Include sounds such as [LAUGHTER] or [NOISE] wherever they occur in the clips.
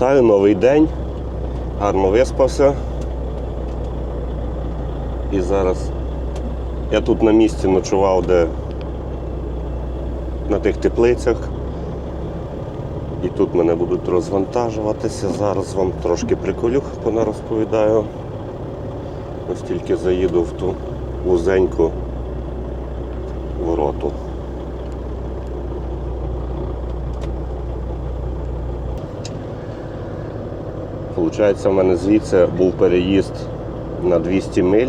вітаю, новий день. Гарно виспався. І зараз я тут на місці ночував, де на тих теплицях. І тут мене будуть розвантажуватися. Зараз вам трошки приколюх понарозповідаю. Ось тільки заїду в ту вузеньку вороту. Получається, в мене звідси був переїзд на 200 миль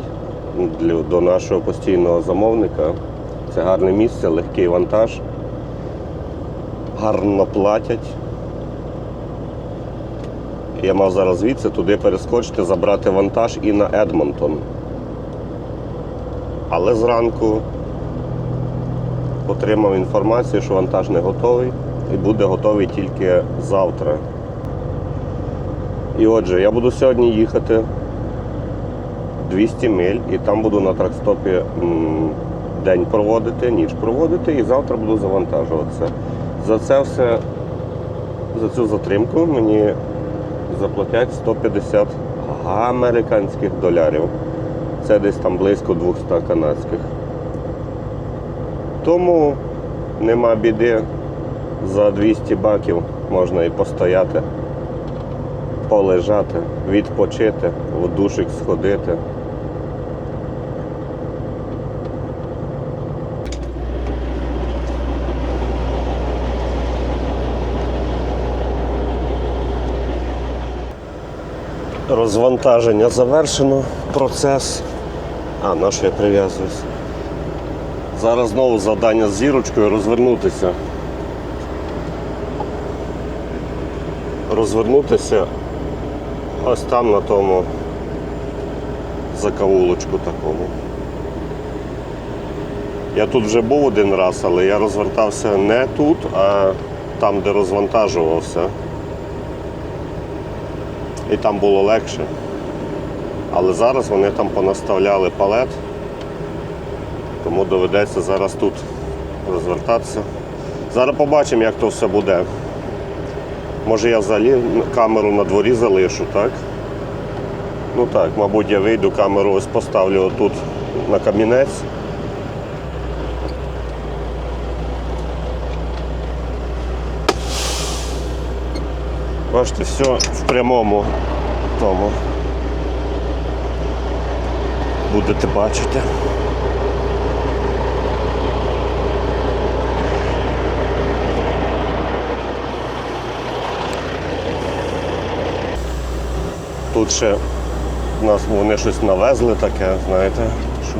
до нашого постійного замовника. Це гарне місце, легкий вантаж. Гарно платять. Я мав зараз звідси туди перескочити, забрати вантаж і на Едмонтон. Але зранку отримав інформацію, що вантаж не готовий і буде готовий тільки завтра. І отже, я буду сьогодні їхати 200 миль і там буду на тракстопі день проводити, ніч проводити і завтра буду завантажуватися. За це все, за цю затримку мені заплатять 150 американських долярів. Це десь там близько 200 канадських. Тому нема біди, за 200 баків можна і постояти полежати, відпочити, в душик сходити. Розвантаження завершено, процес. А, на що я прив'язуюсь? Зараз знову завдання з зірочкою розвернутися. Розвернутися ось там на тому закавулочку такому. Я тут вже був один раз, але я розвертався не тут, а там, де розвантажувався. І там було легше. Але зараз вони там понаставляли палет, тому доведеться зараз тут розвертатися. Зараз побачимо, як то все буде. Може я взагалі камеру на дворі залишу, так? Ну так, мабуть, я вийду, камеру ось поставлю отут на камінець. Бачите, все в прямому тому. Будете бачити. Тут ще нас вони щось навезли таке, знаєте, що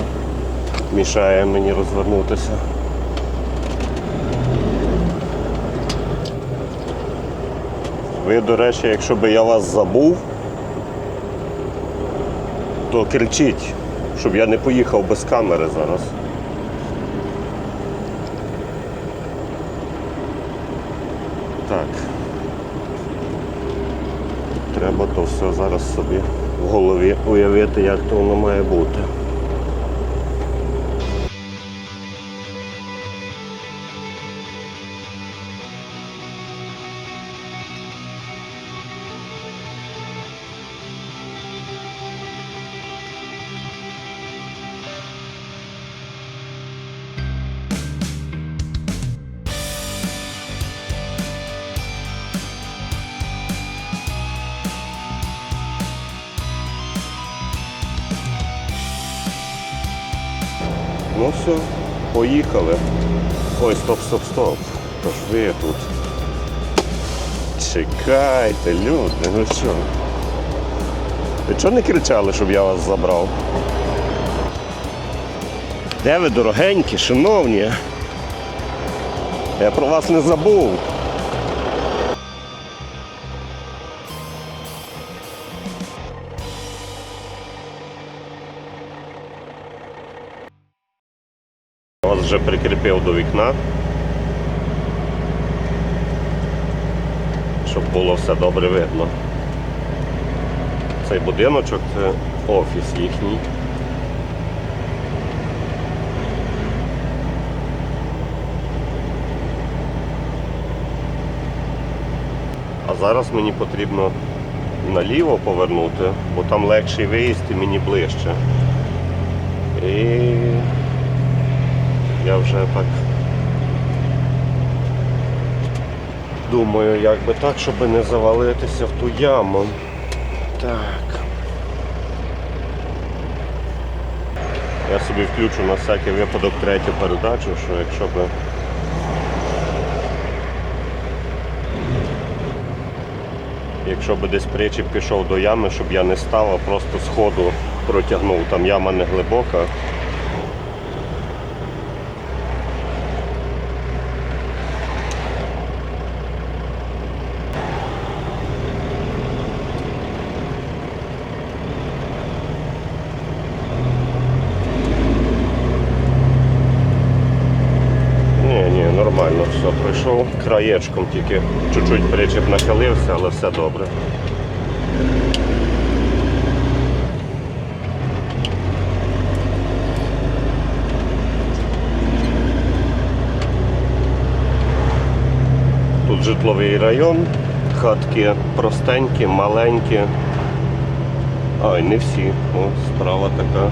мішає мені розвернутися. Ви, до речі, якщо би я вас забув, то кричіть, щоб я не поїхав без камери зараз. Так. Треба то все зараз собі в голові уявити, як то воно має бути. Стоп, стоп, стоп. Тож ви тут. Чекайте, люди, ну що? Ви чого не кричали, щоб я вас забрав? Де ви, дорогенькі, шановні? Я про вас не забув. Вас вже прикріпив до вікна. Щоб було все добре видно. Цей будиночок це офіс їхній. А зараз мені потрібно наліво повернути, бо там легший виїзд і мені ближче. І я вже так думаю, як би так, щоб не завалитися в ту яму. Так. Я собі включу на всякий випадок третю передачу, що якщо би якщо би десь причіп пішов до ями, щоб я не став, а просто з ходу протягнув. Там яма не глибока. Ні, ні, нормально, все пройшов. Краєчком тільки чуть-чуть причіп нахилився, але все добре. Тут житловий район, хатки простенькі, маленькі. Ай, не всі. О, справа така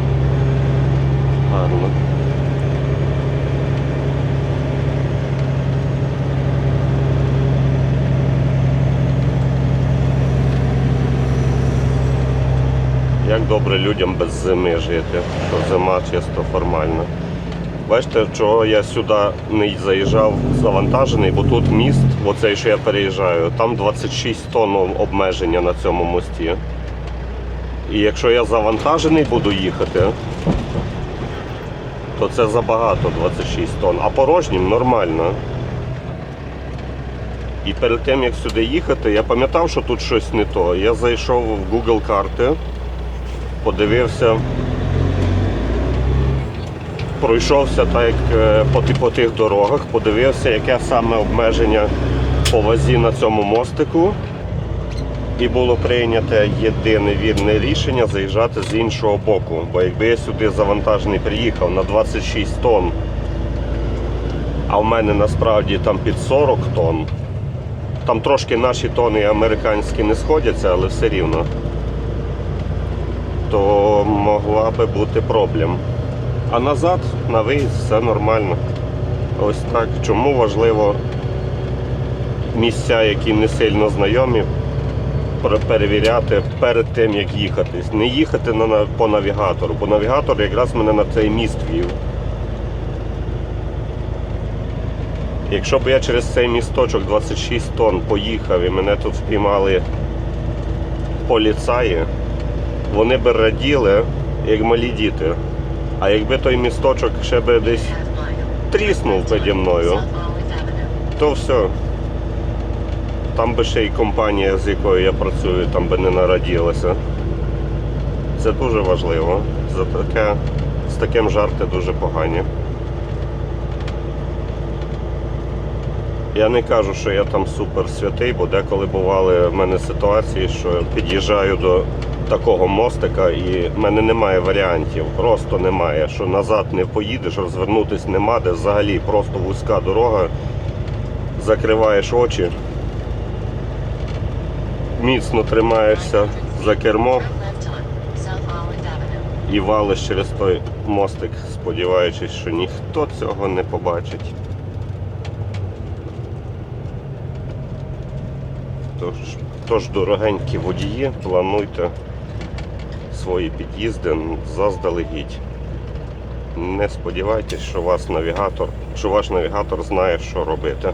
гарна. Як добре людям без зими жити, що зима чисто формальна. Бачите, чого я сюди не заїжджав завантажений, бо тут міст, оцей, що я переїжджаю, там 26 тонн обмеження на цьому мості. І якщо я завантажений буду їхати, то це забагато 26 тонн, а порожнім нормально. І перед тим як сюди їхати, я пам'ятав, що тут щось не то. Я зайшов в Google карти подивився, пройшовся так е, по, по тих дорогах, подивився, яке саме обмеження по вазі на цьому мостику. І було прийнято єдине вірне рішення заїжджати з іншого боку. Бо якби я сюди завантажений приїхав на 26 тонн, а в мене насправді там під 40 тонн, там трошки наші тони американські не сходяться, але все рівно то могла би бути проблем. А назад, на виїзд, все нормально. Ось так. Чому важливо місця, які не сильно знайомі, перевіряти перед тим, як їхати. Не їхати на, по навігатору, бо навігатор якраз мене на цей міст вів. Якщо б я через цей місточок 26 тонн поїхав і мене тут впіймали поліцаї, вони би раділи, як малі діти. А якби той місточок ще би десь тріснув переді мною, то все. Там би ще й компанія, з якою я працюю, там би не нараділася. Це дуже важливо. За таке, з таким жарти дуже погані. Я не кажу, що я там супер святий, бо деколи бували в мене ситуації, що під'їжджаю до такого мостика і в мене немає варіантів, просто немає. Що назад не поїдеш, розвернутись нема, де взагалі просто вузька дорога, закриваєш очі, міцно тримаєшся за кермо і валиш через той мостик, сподіваючись, що ніхто цього не побачить. Тож, тож, дорогенькі водії, плануйте свої під'їзди заздалегідь. Не сподівайтесь, що вас навігатор, що ваш навігатор знає, що робити.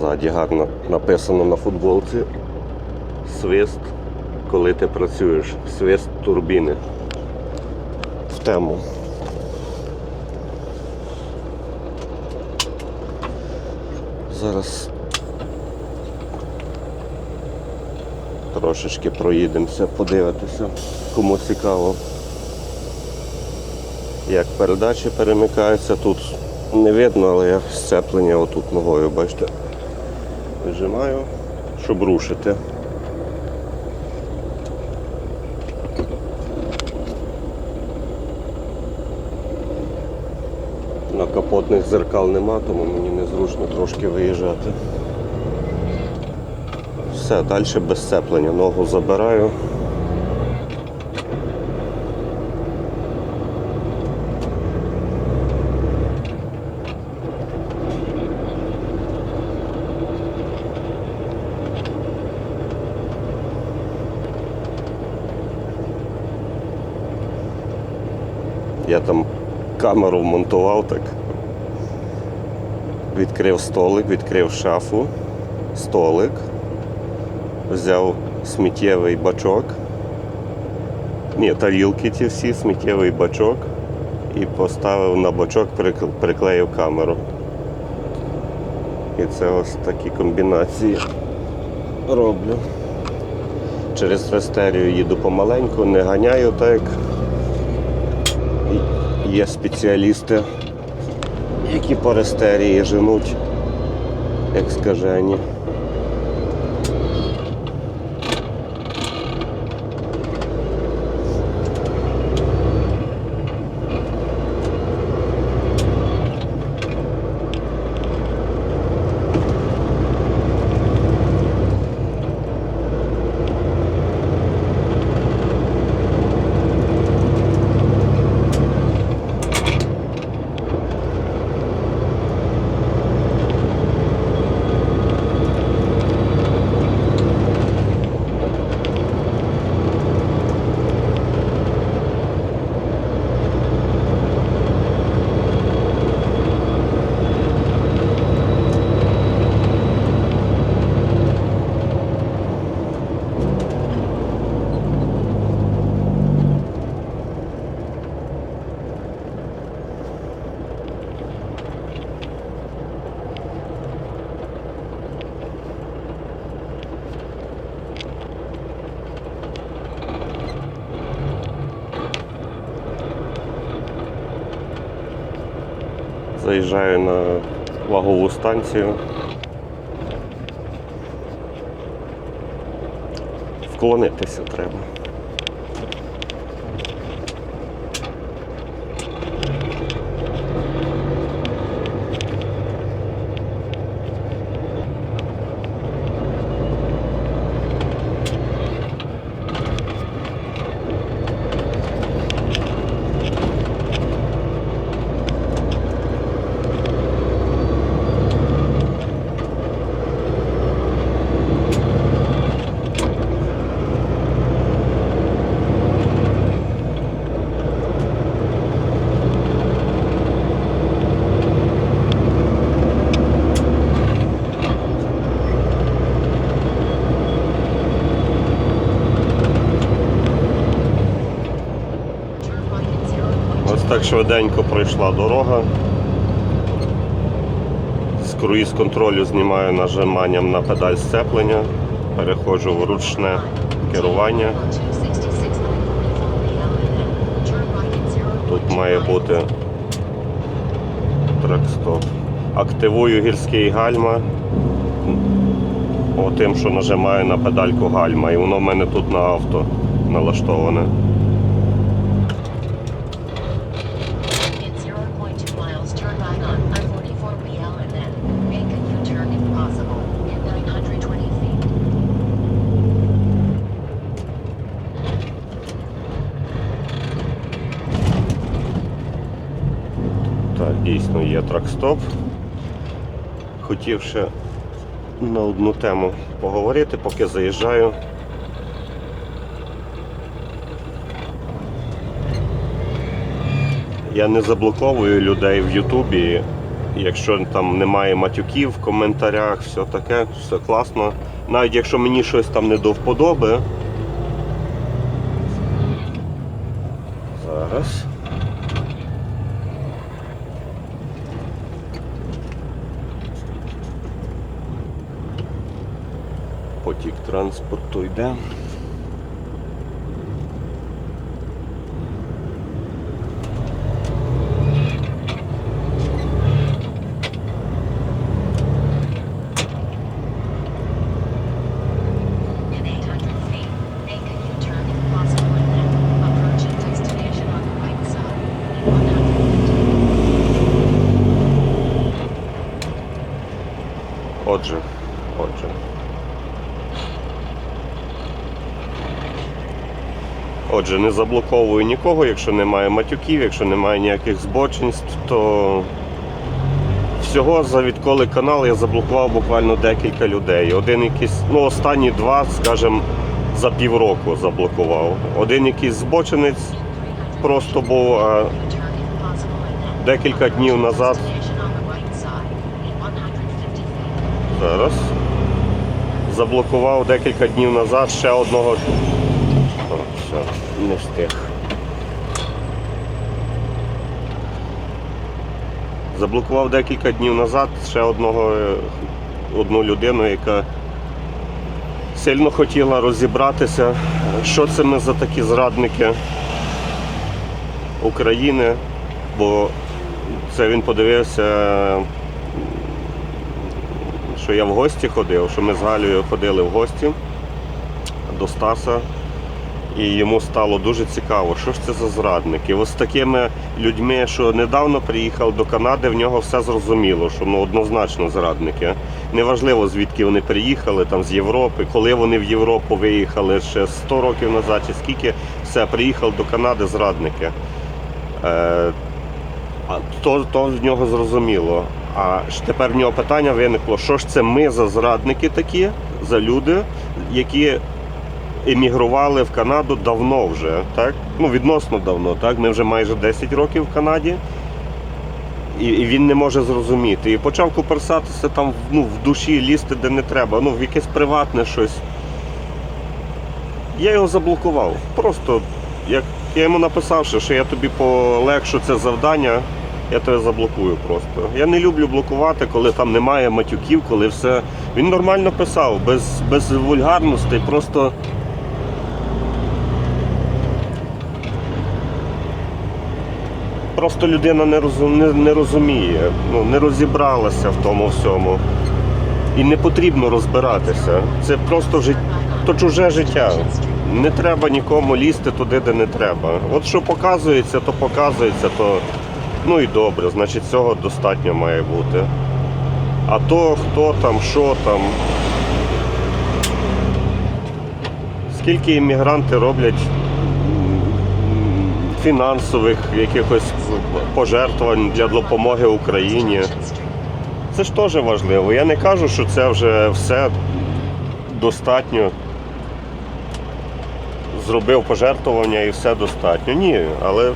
Ззаді гарно написано на футболці. Свист, коли ти працюєш. Свист турбіни. В тему. Зараз трошечки проїдемося, подивитися, кому цікаво. Як передачі перемикаються, тут не видно, але я сцеплення отут ногою, бачите, вижимаю, щоб рушити. На капотних зеркал нема, тому мені незручно трошки виїжджати. Все, далі без сцеплення. Ногу забираю. Я там камеру вмонтував так. Відкрив столик, відкрив шафу, столик, взяв сміттєвий бачок. Ні, тарілки ті всі, сміттєвий бачок і поставив на бачок, приклеїв камеру. І це ось такі комбінації роблю. Через рестерію їду помаленьку, не ганяю так. Є спеціалісти, які по рестерії женуть, як скажені. Заїжджаю на вагову станцію. Вклонитися треба. Ось так швиденько пройшла дорога. З круїз контролю знімаю нажиманням на педаль сцеплення, переходжу в ручне керування. Тут має бути трек-стоп. Активую гірський гальма тим, що нажимаю на педальку гальма. І воно в мене тут на авто налаштоване. Є. Хотів ще на одну тему поговорити, поки заїжджаю. Я не заблоковую людей в Ютубі Якщо там немає матюків в коментарях, все таке, все класно. Навіть якщо мені щось там не до вподоби. Зараз. Side. In 150 Отже, отже. Отже, не заблоковую нікого, якщо немає матюків, якщо немає ніяких збочинств, то всього за відколи канал я заблокував буквально декілька людей. Один якийсь, ну останні два, скажімо, за півроку заблокував. Один якийсь збочинець просто був, а декілька днів назад destination on the right side. In 150 feet. Зараз. Заблокував декілька днів назад ще одного. О, все, не встиг. Заблокував декілька днів назад ще одного, е, одну людину, яка сильно хотіла розібратися, що це ми за такі зрадники України, бо це він подивився що я в гості ходив, що ми з Галею ходили в гості до Стаса. І йому стало дуже цікаво, що ж це за зрадники. Ось такими людьми, що недавно приїхав до Канади, в нього все зрозуміло, що ну однозначно зрадники. Неважливо, звідки вони приїхали, там з Європи, коли вони в Європу виїхали ще 100 років назад, чи скільки, все, приїхав до Канади зрадники. Е, то, то в нього зрозуміло. А тепер в нього питання виникло, що ж це ми за зрадники такі, за люди, які емігрували в Канаду давно вже, так? Ну, відносно давно, так? Ми вже майже 10 років в Канаді. І, він не може зрозуміти. І почав куперсатися там ну, в душі, лізти де не треба, ну, в якесь приватне щось. Я його заблокував. Просто як я йому написав, що я тобі полегшу це завдання, я тебе заблокую просто. Я не люблю блокувати, коли там немає матюків, коли все. Він нормально писав, без, без вульгарностей, просто. Просто людина не, розум, не, розуміє, ну, не розібралася в тому всьому. І не потрібно розбиратися. Це просто життя, то чуже життя. Не треба нікому лізти туди, де не треба. От що показується, то показується, то ну і добре, значить цього достатньо має бути. А то хто там, що там. Скільки іммігранти роблять фінансових якихось пожертвувань для допомоги Україні. Це ж теж важливо. Я не кажу, що це вже все достатньо. Зробив пожертвування і все достатньо. Ні, але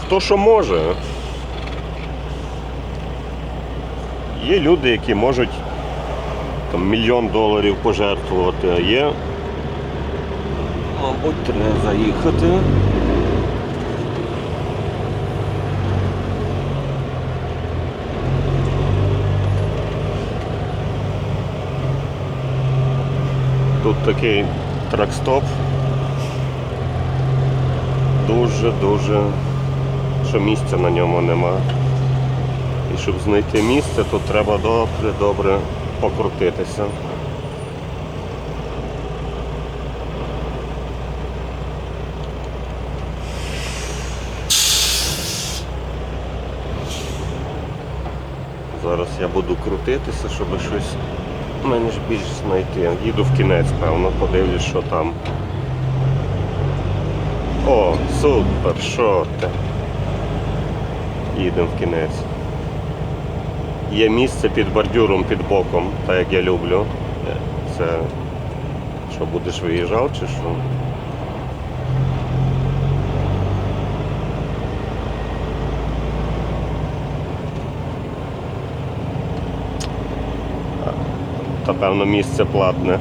хто що може. Є люди, які можуть там, мільйон доларів пожертвувати, а є. Мабуть, треба заїхати. Такий тракстоп. Дуже-дуже, що місця на ньому нема. І щоб знайти місце, тут треба добре-добре покрутитися. Зараз я буду крутитися, щоб щось менш більше знайти. Їду в кінець, певно, подивлюсь, що там. О, супер, що ти? Їдемо в кінець. Є місце під бордюром, під боком, так як я люблю. Це що, будеш виїжджав чи що? Та певно місце платне.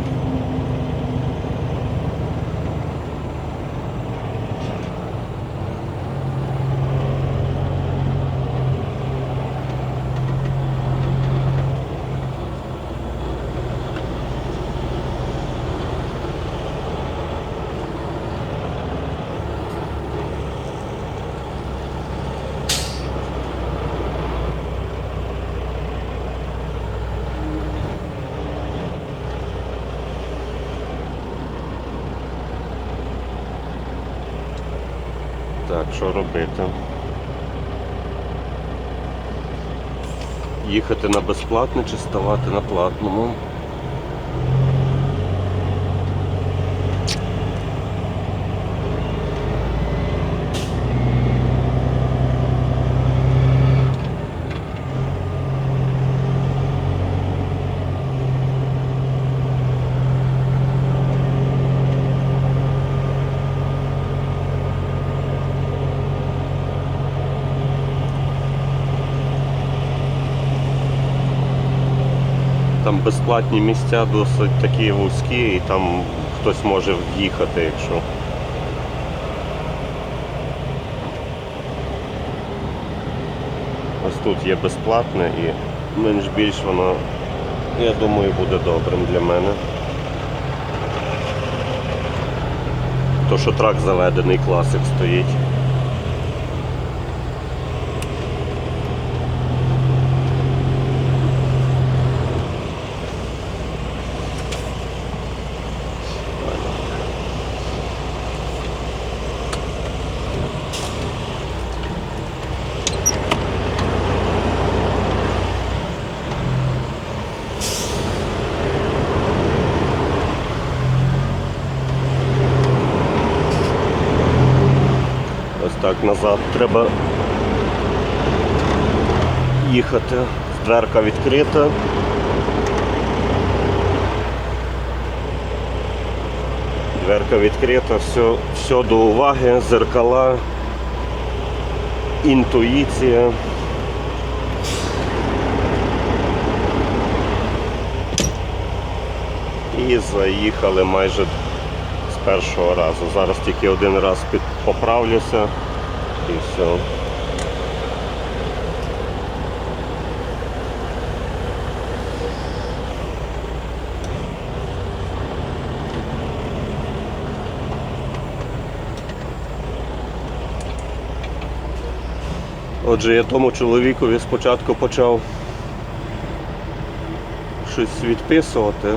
Так, що робити? Їхати на безплатне чи ставати на платному? Безплатні місця досить такі вузькі і там хтось може в'їхати, якщо. Ось тут є безплатне і менш більш воно, я думаю, буде добрим для мене. То, що трак заведений, класик стоїть. Ось так назад треба їхати. Дверка відкрита. Дверка відкрита, все, все до уваги, зеркала, інтуїція. І заїхали майже з першого разу. Зараз тільки один раз під- поправлюся і все. Отже, я тому чоловікові спочатку почав щось відписувати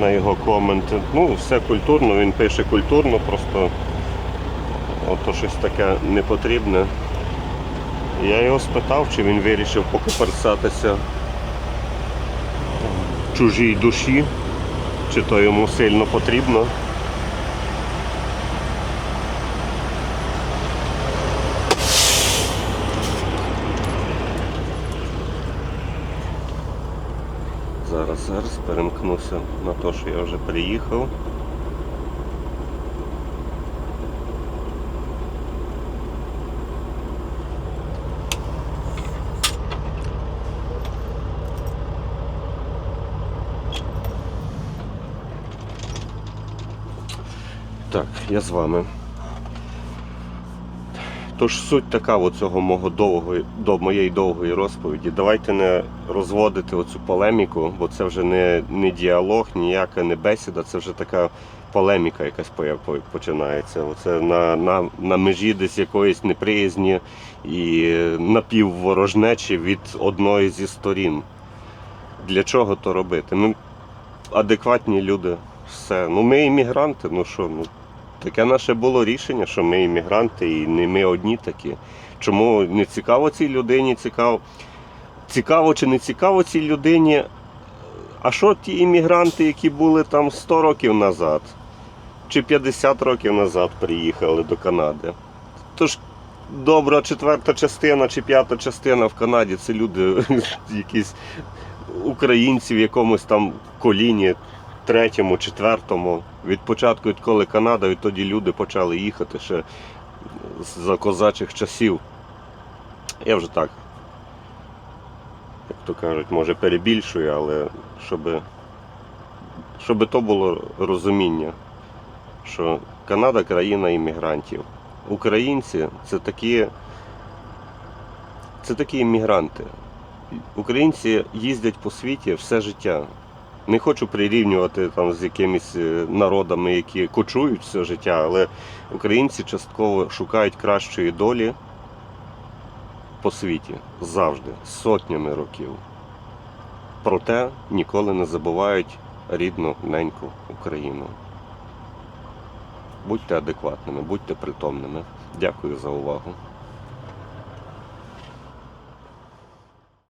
на його коменти. Ну, все культурно, він пише культурно, просто ото щось таке непотрібне. Я його спитав, чи він вирішив покоперсатися в чужій душі, чи то йому сильно потрібно. Зараз, зараз перемкнуся на те, що я вже приїхав. Я з вами. Тож суть така цього мого довгої, до моєї довгої розповіді. Давайте не розводити оцю полеміку, бо це вже не, не діалог, ніяка не бесіда, це вже така полеміка якась починається. Оце на, на, на межі десь якоїсь неприязні і напівворожнечі від одної зі сторін. Для чого то робити? Ми адекватні люди. Все. Ну ми іммігранти, ну що, ну Таке наше було рішення, що ми іммігранти і не ми одні такі. Чому не цікаво цій людині, цікаво, цікаво чи не цікаво цій людині. А що ті іммігранти, які були там 100 років назад, чи 50 років назад приїхали до Канади? Тож добра четверта частина чи п'ята частина в Канаді це люди, [LAUGHS] якісь українці в якомусь там коліні третьому, четвертому, від початку, відколи Канада, відтоді люди почали їхати ще за козачих часів. Я вже так, як то кажуть, може перебільшую, але щоб щоб то було розуміння, що Канада країна іммігрантів. Українці це такі, це такі іммігранти. Українці їздять по світі все життя. Не хочу прирівнювати там з якимись е, народами, які кочують все життя, але українці частково шукають кращої долі по світі завжди, сотнями років. Проте ніколи не забувають рідну неньку Україну. Будьте адекватними, будьте притомними. Дякую за увагу.